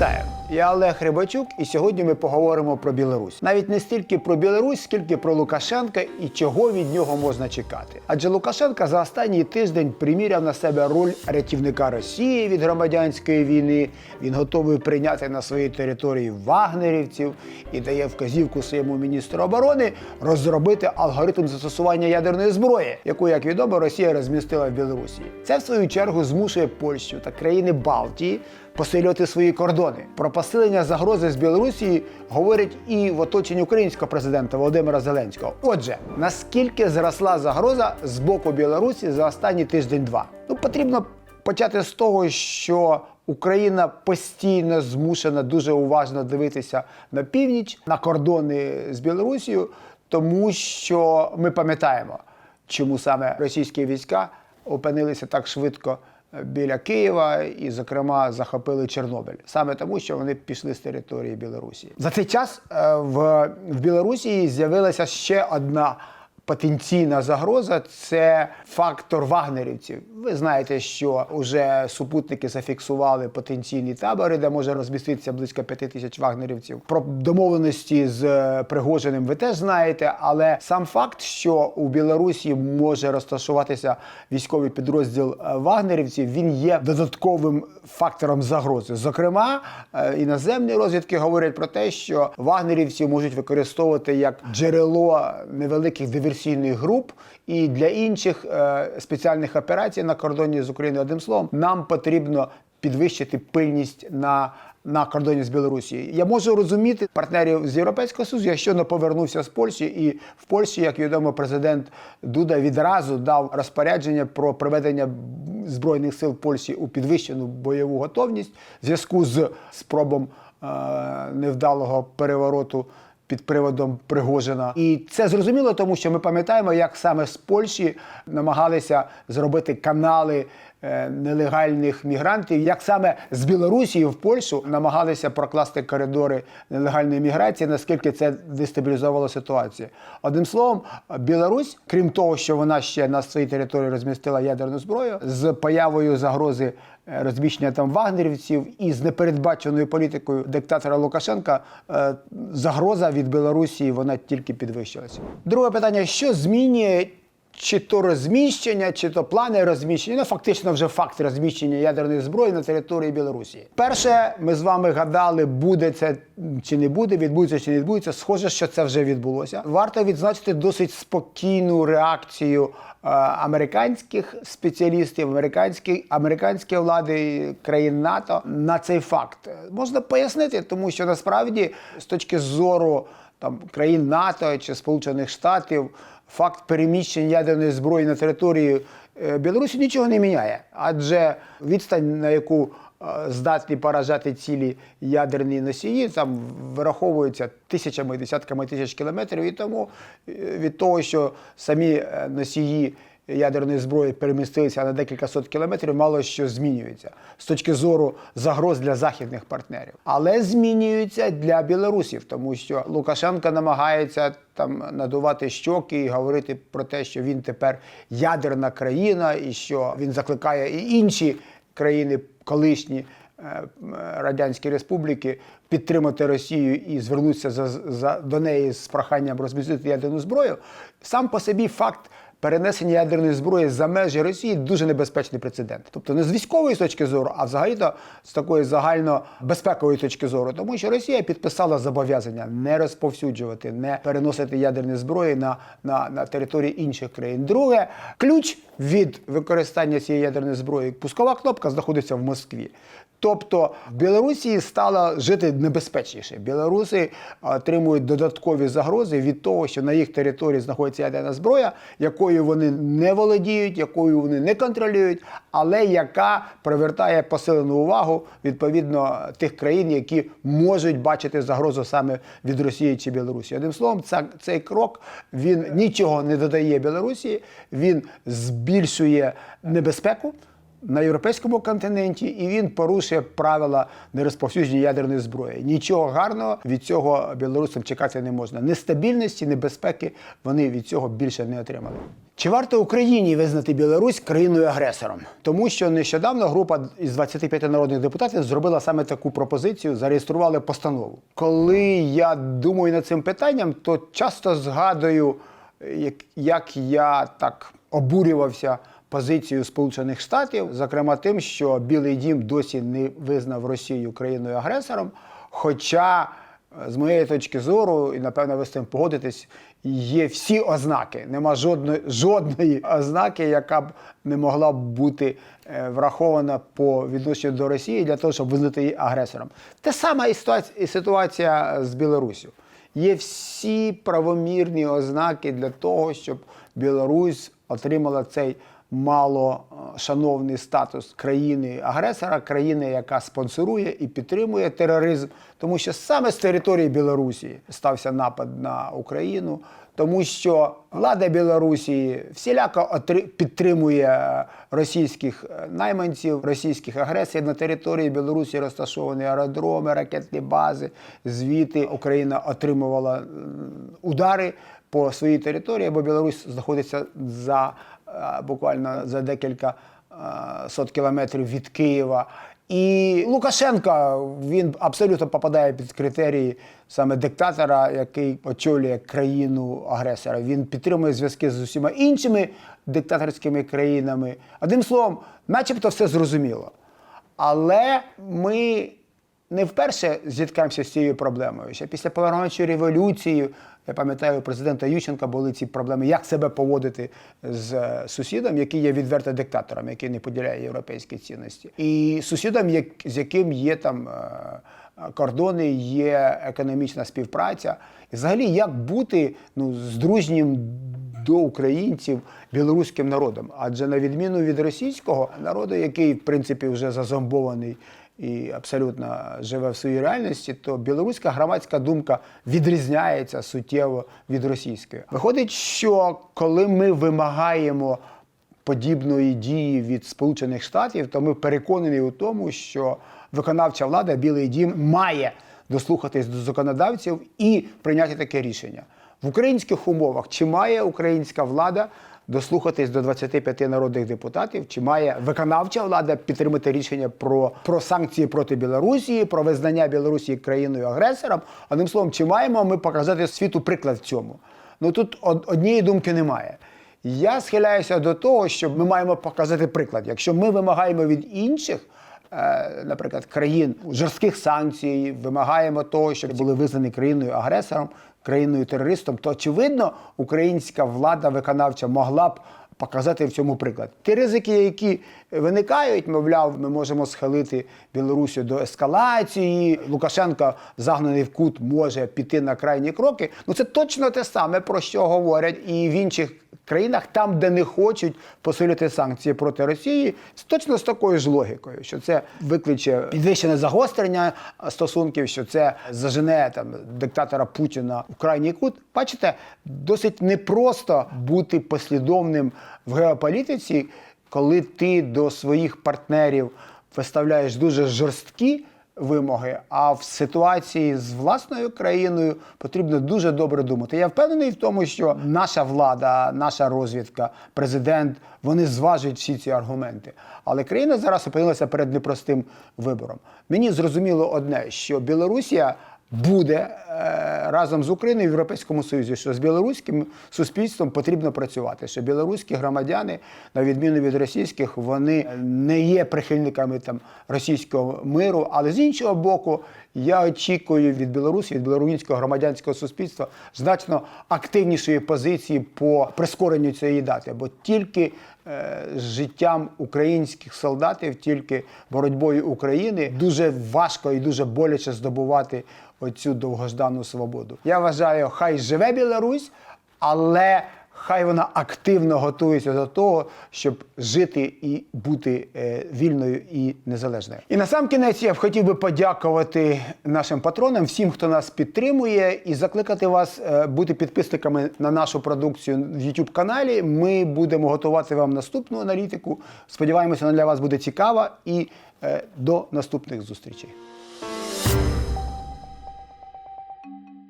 Вітаю! Я Олег Рибачук, і сьогодні ми поговоримо про Білорусь. Навіть не стільки про Білорусь, скільки про Лукашенка і чого від нього можна чекати. Адже Лукашенка за останній тиждень приміряв на себе роль рятівника Росії від громадянської війни. Він готовий прийняти на своїй території вагнерівців і дає вказівку своєму міністру оборони розробити алгоритм застосування ядерної зброї, яку, як відомо, Росія розмістила в Білорусі. Це в свою чергу змушує Польщу та країни Балтії посилювати свої кордони. Про посилення загрози з Білорусі говорять і в оточенні українського президента Володимира Зеленського. Отже, наскільки зросла загроза з боку Білорусі за останні тиждень-два? Ну потрібно почати з того, що Україна постійно змушена дуже уважно дивитися на північ, на кордони з Білорусією, тому що ми пам'ятаємо, чому саме російські війська опинилися так швидко біля Києва і, зокрема, захопили Чорнобиль саме тому, що вони пішли з території Білорусі. За цей час е, в, в Білорусі з'явилася ще одна. Потенційна загроза це фактор вагнерівців. Ви знаєте, що вже супутники зафіксували потенційні табори, де може розміститися близько п'яти тисяч вагнерівців. Про домовленості з е, Пригожиним ви теж знаєте, але сам факт, що у Білорусі може розташуватися військовий підрозділ е, вагнерівців, він є додатковим фактором загрози. Зокрема, е, іноземні розвідки говорять про те, що вагнерівці можуть використовувати як джерело невеликих диверсійних груп і для інших е, спеціальних операцій на кордоні з Україною. Одним словом, нам потрібно підвищити пильність на. На кордоні з Білорусі я можу розуміти партнерів з Європейського Союзу. Я щойно повернувся з Польщі, і в Польщі, як відомо, президент Дуда відразу дав розпорядження про приведення збройних сил Польщі у підвищену бойову готовність в зв'язку з спробом е- невдалого перевороту під приводом Пригожина. І це зрозуміло, тому що ми пам'ятаємо, як саме з Польщі намагалися зробити канали нелегальних мігрантів, як саме з Білорусі в Польщу намагалися прокласти коридори нелегальної міграції, наскільки це дестабілізувало ситуацію. Одним словом, Білорусь, крім того, що вона ще на своїй території розмістила ядерну зброю, з появою загрози е, розміщення там вагнерівців і з непередбаченою політикою диктатора Лукашенка е, загроза від Білорусі вона тільки підвищилася. Друге питання: що змінює? Чи то розміщення, чи то плани розміщення, ну фактично вже факт розміщення ядерної зброї на території Білорусі. Перше, ми з вами гадали, буде це чи не буде, відбудеться чи не відбудеться. Схоже, що це вже відбулося. Варто відзначити досить спокійну реакцію е, американських спеціалістів, американських американської влади країн НАТО на цей факт. Можна пояснити, тому що насправді з точки зору там країн НАТО чи Сполучених Штатів факт переміщення ядерної зброї на території е, Білорусі нічого не міняє, адже відстань, на яку е, здатні поражати цілі ядерні носії, там вираховується тисячами, десятками тисяч кілометрів. І тому е, від того, що самі носії ядерної зброї перемістилися на декілька сот кілометрів, мало що змінюється з точки зору загроз для західних партнерів. Але змінюється для білорусів, тому що Лукашенко намагається там надувати щоки і говорити про те, що він тепер ядерна країна, і що він закликає і інші країни колишні. е, Радянські республіки підтримати Росію і звернутися за, за, до неї з проханням розмістити ядерну зброю, сам по собі факт перенесення ядерної зброї за межі Росії дуже небезпечний прецедент. Тобто не з військової точки зору, а взагалі-то з такої загальнобезпекової точки зору, тому що Росія підписала зобов'язання не розповсюджувати, не переносити ядерні зброї на, на, на території інших країн. Друге, ключ від використання цієї ядерної зброї, пускова кнопка знаходиться в Москві. Тобто в Білорусі стало жити небезпечніше. Білоруси отримують додаткові загрози від того, що на їх території знаходиться ядерна зброя, якою вони не володіють, якою вони не контролюють, але яка привертає посилену увагу відповідно тих країн, які можуть бачити загрозу саме від Росії чи Білорусі. Одним словом, цей крок він нічого не додає Білорусі, він збільшує небезпеку на європейському континенті, і він порушує правила нерозповсюдження ядерної зброї. Нічого гарного від цього білорусам чекати не можна. Нестабільності, небезпеки вони від цього більше не отримали. Чи варто Україні визнати Білорусь країною-агресором? Тому що нещодавно група із 25 народних депутатів зробила саме таку пропозицію, зареєстрували постанову. Коли я думаю над цим питанням, то часто згадую, як, я так обурювався позицією Сполучених Штатів, зокрема тим, що Білий Дім досі не визнав Росію країною-агресором. Хоча з моєї точки зору, і напевно ви з цим погодитесь, є всі ознаки. Нема жодної, жодної ознаки, яка б не могла б бути е, врахована по відношенню до Росії для того, щоб визнати її агресором. Те сама і ситуація, з Білоруссю. Є всі правомірні ознаки для того, щоб Білорусь отримала цей мало е, шановний статус країни-агресора, країни, яка спонсорує і підтримує тероризм, тому що саме з території Білорусі стався напад на Україну, тому що влада Білорусі всіляко підтримує російських е, найманців, російських агресій на території Білорусі розташовані аеродроми, ракетні бази. Звідти Україна отримувала удари по своїй території, бо Білорусь знаходиться за е, буквально за декілька е, сот кілометрів від Києва. І Лукашенко він абсолютно попадає під критерії саме диктатора, який очолює країну агресора. Він підтримує зв'язки з усіма іншими диктаторськими країнами. Одним словом, начебто все зрозуміло. Але ми не вперше зіткаємося з цією проблемою. Ще після помаранчевої революції, я пам'ятаю, у президента Ющенка були ці проблеми, як себе поводити з е, сусідом, який є відверто диктатором, який не поділяє європейські цінності, і сусідом, як, з яким є там е, кордони, є економічна співпраця. І взагалі, як бути ну, з дружнім до українців білоруським народом. Адже на відміну від російського народу, який в принципі вже зазомбований і абсолютно живе в своїй реальності, то білоруська громадська думка відрізняється суттєво від російської. Виходить, що коли ми вимагаємо подібної дії від Сполучених Штатів, то ми переконані у тому, що виконавча влада Білий Дім має дослухатись до законодавців і прийняти таке рішення. В українських умовах чи має українська влада дослухатись до 25 народних депутатів, чи має виконавча влада підтримати рішення про, про санкції проти Білорусі, про визнання Білорусі країною агресором? Одним словом, чи маємо ми показати світу приклад в цьому? Ну тут од- однієї думки немає. Я схиляюся до того, що ми маємо показати приклад. Якщо ми вимагаємо від інших, е, наприклад, країн жорстких санкцій, вимагаємо того, щоб були визнані країною агресором, країною терористом, то очевидно українська влада виконавча могла б показати в цьому приклад. Ті ризики, які виникають, мовляв, ми можемо схилити Білорусю до ескалації. Лукашенко, загнаний в кут, може піти на крайні кроки. Ну це точно те саме, про що говорять і в інших країнах, там, де не хочуть посилити санкції проти Росії, точно з такою ж логікою, що це викличе підвищене загострення стосунків, що це зажене там диктатора Путіна в крайній кут. Бачите, досить непросто бути послідовним в геополітиці, коли ти до своїх партнерів виставляєш дуже жорсткі вимоги, а в ситуації з власною країною потрібно дуже добре думати. Я впевнений в тому, що наша влада, наша розвідка, президент вони зважують всі ці аргументи. Але країна зараз опинилася перед непростим вибором. Мені зрозуміло одне, що Білорусія буде е, разом з Україною в Європейському Союзі, що з білоруським суспільством потрібно працювати. Що білоруські громадяни, на відміну від російських, вони не є прихильниками там російського миру. Але з іншого боку, я очікую від Білорусі, від білоруського громадянського суспільства значно активнішої позиції по прискоренню цієї дати, бо тільки з життям українських солдатів, тільки боротьбою України дуже важко і дуже боляче здобувати оцю довгождану свободу. Я вважаю, хай живе Білорусь, але хай вона активно готується до того, щоб жити і бути е, вільною і незалежною. І на сам кінець я б хотів би подякувати нашим патронам, всім, хто нас підтримує, і закликати вас е, бути підписниками на нашу продукцію в YouTube каналі. Ми будемо готувати вам наступну аналітику. Сподіваємося, вона для вас буде цікава і е, до наступних зустрічей.